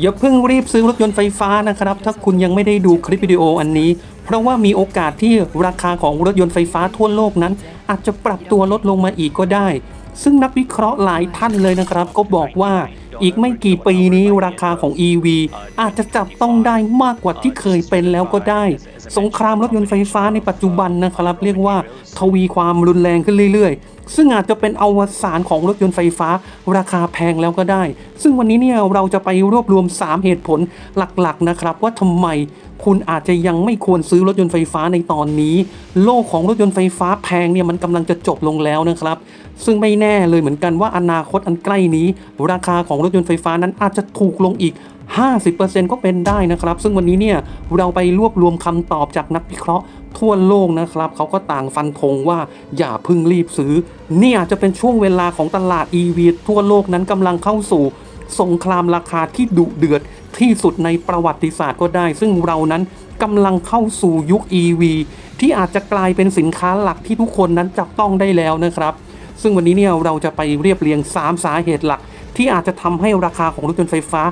อย่าเพิ่งรีบซื้อรถยนต์ไฟฟ้านะครับ ถ้าคุณยังไม่ได้ดูคลิปวิดีโออันนี้ เพราะว่ามีโอกาสที่ราคาของรถยนต์ไฟฟ้าทั่วโลกนั้น อาจจะปรับตัวลดลงมาอีกก็ได้ ซึ่งนักวิเคราะห์หลายท่านเลยนะครับ ก็บอกว่าอีกไม่กี่ปีนี้ราคาของ EV อาจจะจับต้องได้มากกว่าที่เคยเป็นแล้วก็ได้ สงครามรถยนต์ไฟฟ้าในปัจจุบันนะครับเรียกว่าทวีความรุนแรงขึ้นเรื่อยๆ ซึ่งอาจจะเป็นอวสานของรถยนต์ไฟฟ้า ราคาแพงแล้วก็ได้ ซึ่งวันนี้เนี่ยเราจะไปรวบรวม 3 เหตุผลหลักๆนะครับว่าทำไมคุณอาจจะยังไม่ควรซื้อรถยนต์ไฟฟ้าในตอนนี้ โลกของรถยนต์ไฟฟ้าแพงเนี่ยมันกำลังจะจบลงแล้วนะครับ ซึ่งไม่แน่เลยเหมือนกันว่าอนาคตอันใกล้นี้ ราคาของรถยนต์ไฟฟ้านั้นอาจจะถูกลงอีก 50%ก็เป็นได้นะครับ ซึ่งวันนี้เนี่ยเราไปรวบรวมคำตอบจากนักวิเคราะห์ทั่วโลกนะครับ เขาก็ต่างฟันธงว่าอย่าพึ่งรีบซื้อนี่อาจจะเป็นช่วงเวลาของตลาด EV ทั่วโลกนั้นกำลังเข้าสู่สงครามราคาที่ดุเดือดที่สุดในประวัติศาสตร์ก็ได้ ซึ่งเรานั้นกำลังเข้าสู่ยุค EV ที่อาจจะกลายเป็นสินค้าหลักที่ทุกคนนั้นจับต้องได้แล้วนะครับ ซึ่งวันนี้เนี่ยเราจะไปเรียบเรียง 3 สาเหตุหลัก ที่อาจจะทำให้ราคาของรถยนต์ไฟฟ้า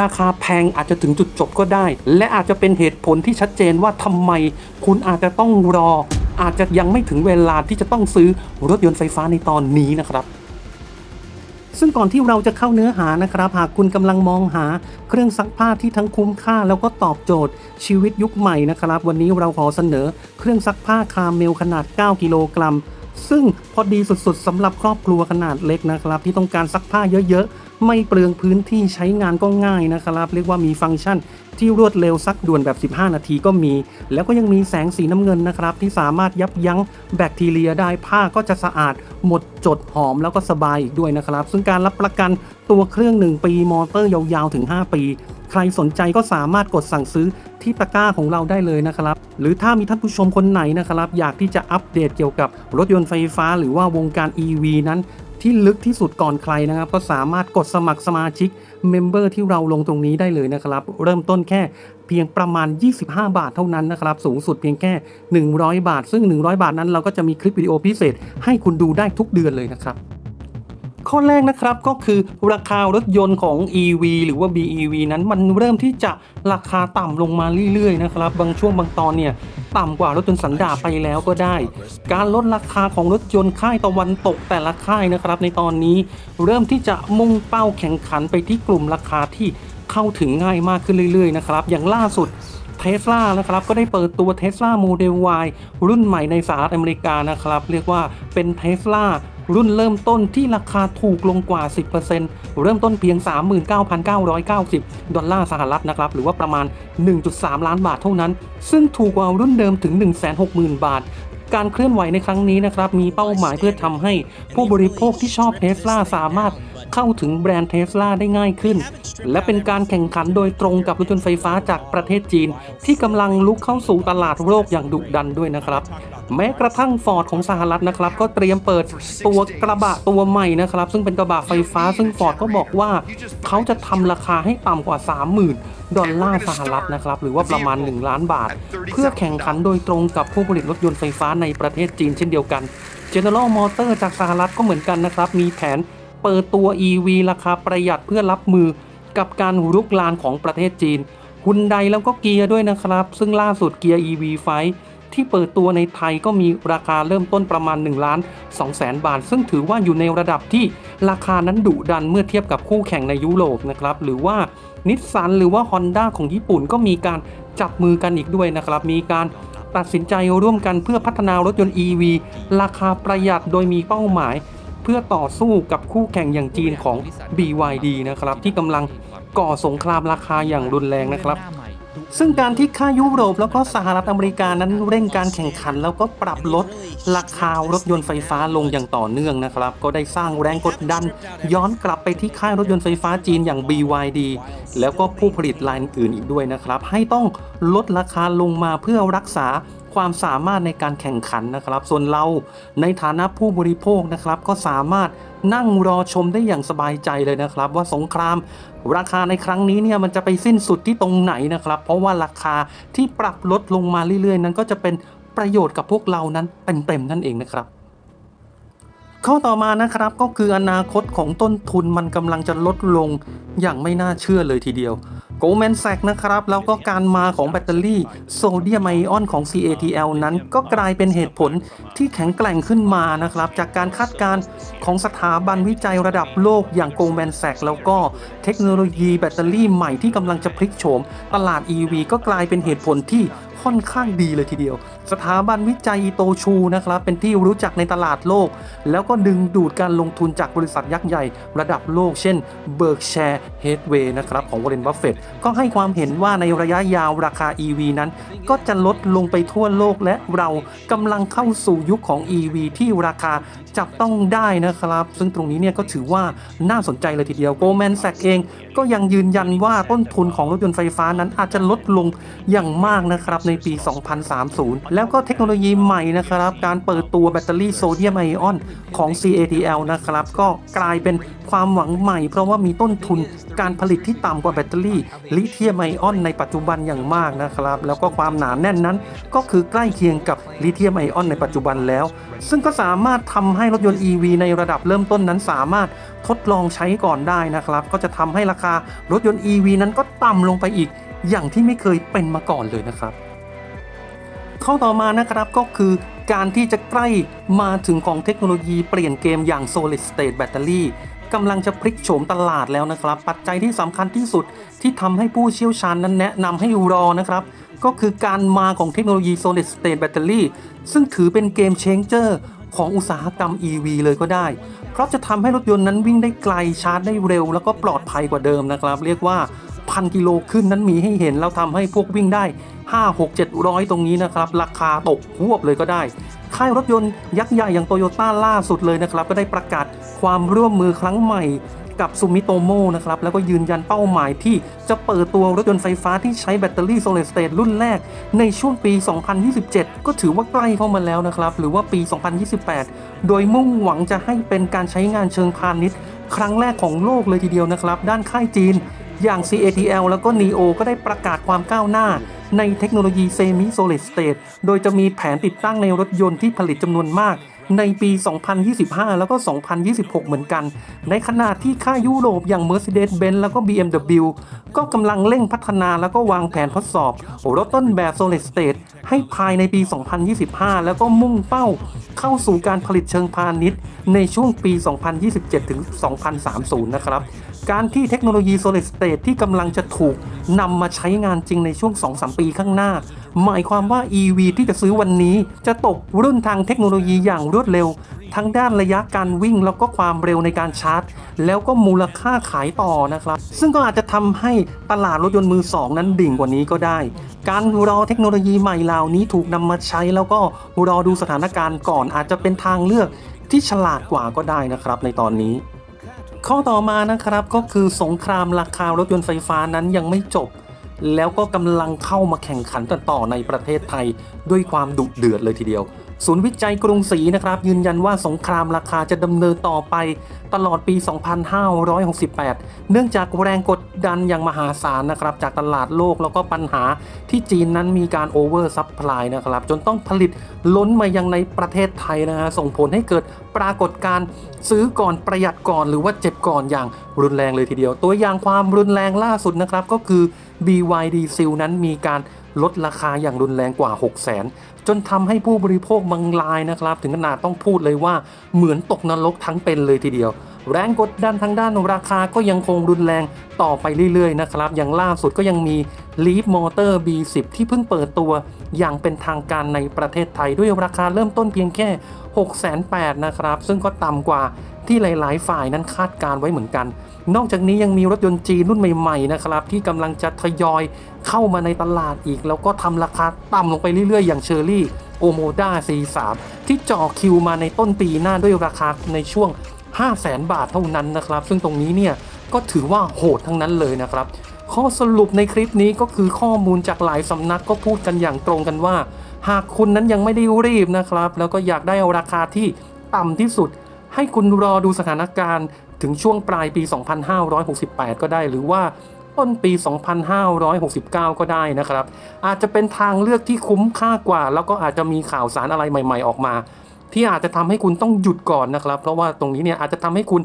ราคาแพงอาจจะถึงจุดจบก็ได้ และอาจจะเป็นเหตุผลที่ชัดเจนว่าทำไม คุณอาจจะต้องรอ อาจจะยังไม่ถึงเวลาที่จะต้องซื้อรถยนต์ไฟฟ้าในตอนนี้นะครับซึ่งก่อนที่เราจะเข้าเนื้อหานะครับ หากคุณกำลังมองหาเครื่องซักผ้าที่ทั้งคุ้มค่าแล้วก็ตอบโจทย์ชีวิตยุคใหม่นะครับ วันนี้เราขอเสนอเครื่องซักผ้าคาเมลขนาด 9 กิโลกรัม ซึ่งพอดีสุดๆสำหรับครอบครัวขนาดเล็กนะครับ ที่ต้องการซักผ้าเยอะๆ ไม่เปลืองพื้นที่ใช้งานก็ง่ายนะครับ เรียกว่ามีฟังก์ชันที่รวดเร็วซักด่วนแบบ 15 นาทีก็มี แล้วก็ยังมีแสงสีน้ำเงินนะครับ ที่สามารถยับยั้งแบคทีเรียได้ผ้าก็จะสะอาด หมดจดหอมแล้วก็สบายอีกด้วยนะครับ ซึ่งการรับประกันตัวเครื่อง 1 ปีมอเตอร์ยาวๆถึง 5 ปี ใครสนใจก็สามารถกดสั่งซื้อที่ตะกร้าของเราได้เลยนะครับ หรือถ้ามีท่านผู้ชมคนไหนนะครับ อยากที่จะอัปเดตเกี่ยวกับรถยนต์ไฟฟ้า หรือว่าวงการ EV นั้นที่ลึกที่สุดก่อนใครนะครับ ก็สามารถกดสมัครสมาชิกเมมเบอร์ที่เราลงตรงนี้ได้เลยนะครับ เริ่มต้นแค่เพียงประมาณ 25 บาทเท่านั้นนะครับ สูงสุดเพียงแค่ 100 บาท ซึ่ง 100 บาทนั้นเราก็จะมีคลิปวิดีโอพิเศษ ให้คุณดูได้ทุกเดือนเลยนะครับ ข้อแรกนะครับก็คือราคารถยนต์ของ EV หรือว่า BEV นั้นมันเริ่มที่จะราคาต่ำลงมาเรื่อยๆนะครับบางช่วงบางตอนเนี่ยต่ำกว่ารถยนต์สันดาปไปแล้วก็ได้ การลดราคาของรถยนต์ค่ายตะวันตกแต่ละค่ายนะครับ ในตอนนี้เริ่มที่จะมุ่งเป้าแข่งขันไปที่กลุ่มราคาที่เข้าถึงง่ายมากขึ้นเรื่อยๆนะครับอย่างล่าสุด เทสลานะครับก็ได้เปิดตัว Tesla Model Y รุ่นใหม่ในสหรัฐอเมริกานะครับ เรียกว่าเป็น Tesla รุ่นเริ่มต้นที่ราคาถูกลงกว่า 10%เริ่มต้นเพียง 39,990 ดอลลาร์สหรัฐนะครับ หรือว่าประมาณ 1.3 ล้านบาทเท่านั้น ซึ่งถูกกว่ารุ่นเดิมถึง 160,000 บาทการเคลื่อนไหวในครั้งนี้นะครับ มีเป้าหมายเพื่อทำให้ผู้บริโภคที่ชอบเทสลาสามารถ เข้าถึงแบรนด์เทสลาได้ง่ายขึ้น และเป็นการแข่งขันโดยตรงกับรถยนต์ไฟฟ้าจากประเทศจีน ที่กำลังลุกเข้าสู่ตลาดโลกอย่างดุดันด้วยนะครับ แม้กระทั่งฟอร์ดของสหรัฐนะครับ ก็เตรียมเปิดตัวกระบะตัวใหม่นะครับ ซึ่งเป็นกระบะไฟฟ้า ซึ่งฟอร์ดก็บอกว่า เขาจะทำราคาให้ต่ำกว่า 30,000 ดอลลาร์สหรัฐนะครับ หรือว่าประมาณ 1 ล้านบาท เพื่อแข่งขันโดยตรงกับผู้ผลิตรถยนต์ไฟฟ้าในประเทศจีนเช่นเดียวกัน General Motors จากสหรัฐก็เหมือนกันนะครับ มีแผน เปิดตัว EV ราคาประหยัดเพื่อรับมือกับการรุกรานของประเทศจีนฮุนไดแล้วก็เกียร์ด้วยนะครับ ซึ่งล่าสุดเกียร์ EV ไฟที่เปิดตัวในไทยก็มีราคาเริ่มต้นประมาณ1ล้าน2แสนบาท ซึ่งถือว่าอยู่ในระดับที่ราคานั้นดุดันเมื่อเทียบกับคู่แข่งในยุโรปนะครับ หรือว่านิสสันหรือว่า Honda ของญี่ปุ่นก็มีการจับมือกันอีกด้วยนะครับ มีการตัดสินใจร่วมกันเพื่อพัฒนารถยนต์ EV ราคาประหยัดโดยมีเป้าหมาย เพื่อต่อสู้กับคู่แข่งอย่างจีนของ BYD นะครับที่กำลังก่อสงครามราคาอย่างรุนแรงนะครับ ซึ่งการที่ค่ายยุโรปแล้วก็สหรัฐอเมริกานั้นเร่งการแข่งขัน แล้วก็ปรับลดราคารถยนต์ไฟฟ้าลงอย่างต่อเนื่องนะครับ ก็ได้สร้างแรงกดดัน ย้อนกลับไปที่ค่ายรถยนต์ไฟฟ้าจีนอย่าง BYD แล้วก็ผู้ผลิตรายอื่นอีกด้วยนะครับ ให้ต้องลดราคาลงมาเพื่อรักษา ความสามารถในการแข่งขันนะครับ ส่วนเราในฐานะผู้บริโภคนะครับ ก็สามารถนั่งรอชมได้อย่างสบายใจเลยนะครับ ว่าสงครามราคาในครั้งนี้เนี่ยมันจะไปสิ้นสุดที่ตรงไหนนะครับ เพราะว่าราคาที่ปรับลดลงมาเรื่อยๆ นั้นก็จะเป็นประโยชน์กับพวกเรานั้นเต็มๆนั่นเองนะครับข้อต่อมานะครับก็คืออนาคตของต้นทุนมันกำลังจะลดลงอย่างไม่น่าเชื่อเลยทีเดียว โกลแมนแซกนะครับ แล้วก็การมาของแบตเตอรี่โซเดียมไอออนของ CATL นั้นก็กลายเป็นเหตุผลที่แข็งแกร่งขึ้นมานะครับ จากการคาดการณ์ของสถาบันวิจัยระดับโลกอย่างโกลแมนแซกแล้วก็เทคโนโลยีแบตเตอรี่ใหม่ที่กำลังจะพลิกโฉม ตลาด EV ก็กลายเป็นเหตุผลที่ ค่อนข้างดีเลยทีเดียว สถาบันวิจัยโตชูนะครับเป็นที่รู้จักในตลาดโลก แล้วก็ดึงดูดการลงทุนจากบริษัทยักษ์ใหญ่ ระดับโลก เช่น Berkshire Hathaway นะครับของ Warren Buffett ก็ให้ความเห็นว่าในระยะยาวราคา EV นั้น ก็จะลดลงไปทั่วโลกและเรากำลังเข้าสู่ยุคของ EV ที่ราคาจับต้องได้นะครับ ซึ่งตรงนี้เนี่ยก็ถือว่าน่าสนใจเลยทีเดียว Goldman Sachs เองก็ยังยืนยันว่าต้นทุนของรถยนต์ไฟฟ้านั้นอาจจะลดลงอย่างมากนะครับในในปี 2030 แล้วก็เทคโนโลยีใหม่นะครับ การเปิดตัวแบตเตอรี่โซเดียมไอออนของ CATL นะครับ ก็กลายเป็นความหวังใหม่ เพราะว่ามีต้นทุนการผลิตที่ต่ำกว่าแบตเตอรี่ลิเธียมไอออนในปัจจุบันอย่างมากนะครับ แล้วก็ความหนาแน่นนั้น ก็คือใกล้เคียงกับลิเธียมไอออนในปัจจุบันแล้ว ซึ่งก็สามารถทำให้รถยนต์ EV ในระดับเริ่มต้นนั้นสามารถทดลองใช้ก่อนได้นะครับ ก็จะทำให้ราคารถยนต์ EV นั้นก็ต่ำลงไปอีกอย่างที่ไม่เคยเป็นมาก่อนเลยนะครับ ข้อต่อมานะครับก็คือการที่จะใกล้มาถึงของเทคโนโลยีเปลี่ยนเกมอย่าง solid state battery กำลังจะพลิกโฉมตลาดแล้วนะครับ ปัจจัยที่สำคัญที่สุดที่ทำให้ผู้เชี่ยวชาญนั้นแนะนำให้รอนะครับ ก็คือการมาของเทคโนโลยี solid state battery ซึ่งถือเป็นเกม changer ของอุตสาหกรรม EV เลยก็ได้ เพราะจะทำให้รถยนต์นั้นวิ่งได้ไกลชาร์จได้เร็ว แล้วก็ปลอดภัยกว่าเดิมนะครับ เรียกว่า พันกิโลขึ้นนั้นมีให้เห็น แล้วทำให้พวกวิ่งได้ 5 6 700 ตรงนี้นะครับ ราคาตกหวบเลยก็ได้ ค่ายรถยนต์ยักษ์ใหญ่อย่างโตโยต้าล่าสุดเลยนะครับ ก็ได้ประกาศความร่วมมือครั้งใหม่กับซูมิโตโมนะครับ แล้วก็ยืนยันเป้าหมายที่จะเปิดตัวรถยนต์ไฟฟ้าที่ใช้แบตเตอรี่โซลิดสเตทรุ่นแรก ในช่วงปี 2027 ก็ถือว่าใกล้เข้ามาแล้วนะครับ หรือว่าปี 2028 โดยมุ่งหวังจะให้เป็นการใช้งานเชิงพาณิชย์ ครั้งแรกของโลกเลยทีเดียวนะครับ ด้านค่ายจีน อย่าง CATL แล้วก็ NEO ก็ได้ประกาศความก้าวหน้าในเทคโนโลยีเซมิโซลิดสเตทโดยจะมีแผนติดตั้งในรถยนต์ที่ผลิตจำนวนมาก ในปี 2025 แล้วก็ 2026 เหมือนกัน ในขณะที่ค่ายยุโรปอย่าง Mercedes-Benz แล้วก็ BMW ก็กำลังเร่งพัฒนาแล้วก็วางแผนทดสอบรถต้นแบบ Solid State ให้ภายในปี 2025 แล้วก็มุ่งเป้าเข้าสู่การผลิตเชิงพาณิชย์ ในช่วงปี 2027 ถึง 2030 นะครับ การที่เทคโนโลยี Solid State ที่กำลังจะถูกนำมาใช้งานจริงในช่วง 2-3 ปีข้างหน้า หมายความว่า EV ที่จะซื้อวันนี้ จะตกรุ่นทางเทคโนโลยีอย่างรวดเร็ว ทั้งด้านระยะการวิ่งแล้วก็ความเร็วในการชาร์จ แล้วก็มูลค่าขายต่อนะครับ ซึ่งก็อาจจะทำให้ตลาดรถยนต์มือสองนั้นดิ่งกว่านี้ก็ได้ การรอเทคโนโลยีใหม่เหล่านี้ถูกนำมาใช้ แล้วก็รอดูสถานการณ์ก่อนอาจจะเป็นทางเลือกที่ฉลาดกว่าก็ได้นะครับ ในตอนนี้ข้อต่อมานะครับก็คือสงครามราคารถยนต์ไฟฟ้านั้นยังไม่จบ แล้วก็กำลังเข้ามาแข่งขันกันต่อในประเทศไทย ด้วยความดุเดือดเลยทีเดียว ศูนย์วิจัยกรุงศรีนะครับ ยืนยันว่าสงครามราคาจะดำเนินต่อไปตลอดปี 2568 เนื่องจากแรงกดดันอย่างมหาศาลนะครับ จากตลาดโลกแล้วก็ปัญหาที่จีนนั้นมีการโอเวอร์ซัพพลายนะครับ จนต้องผลิตล้นมายังในประเทศไทยนะฮะส่งผลให้เกิดปรากฏการณ์ซื้อก่อนประหยัดก่อนหรือว่าเจ็บก่อนอย่างรุนแรงเลยทีเดียว ตัวอย่างความรุนแรงล่าสุดนะครับก็คือ BYD ซิลนั้นมีการลดราคาอย่างรุนแรงกว่า 6 0 0 0 0จนทำให้ผู้บริโภคบางรายนะครับ ถึงขนาดต้องพูดเลยว่าเหมือนตกนรกทั้งเป็นเลยทีเดียว แรงกดดันทางด้านราคาก็ยังคงรุนแรงต่อไปเรื่อยๆนะครับ อย่างล่าสุดก็ยังมี Leaf Motor B10 ที่เพิ่งเปิดตัว อย่างเป็นทางการในประเทศไทยด้วยราคาเริ่มต้นเพียงแค่6 8 0 0 0นะครับ ซึ่งก็ต่ำกว่าที่หลาย ๆ ฝ่ายนั้นคาดการไว้เหมือนกัน นอกจากนี้ยังมีรถยนต์จีนรุ่นใหม่ ๆ นะครับ ที่กำลังจะทยอยเข้ามาในตลาดอีก แล้วก็ทำราคาต่ำลงไปเรื่อย ๆ อย่างเชอร์รี่โอโมด้า C3 ที่จ่อคิวมาในต้นปีหน้าด้วยราคาในช่วง 5 0 0แสนบาทเท่านั้นนะครับ ซึ่งตรงนี้เนี่ยก็ถือว่าโหดทั้งนั้นเลยนะครับ ข้อสรุปในคลิปนี้ก็คือข้อมูลจากหลายสำนักก็พูดกันอย่างตรงกันว่า หากคุณนั้นยังไม่ได้รีบนะครับ แล้วก็อยากได้ราคาที่ต่ำที่สุด ให้คุณรอดูสถานการณ์ถึงช่วงปลายปี 2568 ก็ได้หรือว่า ต้นปี 2569 ก็ได้นะครับ อาจจะเป็นทางเลือกที่คุ้มค่ากว่า แล้วก็อาจจะมีข่าวสารอะไรใหม่ ๆ ออกมา ที่อาจจะทำให้คุณต้องหยุดก่อนนะครับ เพราะว่าตรงนี้เนี่ยอาจจะทำให้คุณ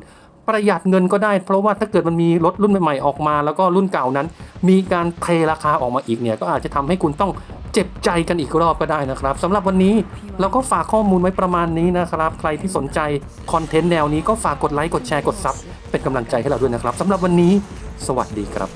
ประหยัดเงินก็ได้ เพราะว่าถ้าเกิดมันมีรถรุ่นใหม่ๆออกมา แล้วก็รุ่นเก่านั้น มีการเทราคาออกมาอีกเนี่ยก็อาจจะทำให้คุณต้องเจ็บใจกันอีกรอบก็ได้นะครับสำหรับวันนี้เราก็ฝากข้อมูลไว้ประมาณนี้นะครับ ใครที่สนใจคอนเทนต์แนวนี้ก็ฝากกดไลค์กดแชร์กดซับเป็นกำลังใจให้เราด้วยนะครับสำหรับวันนี้ สวัสดีครับ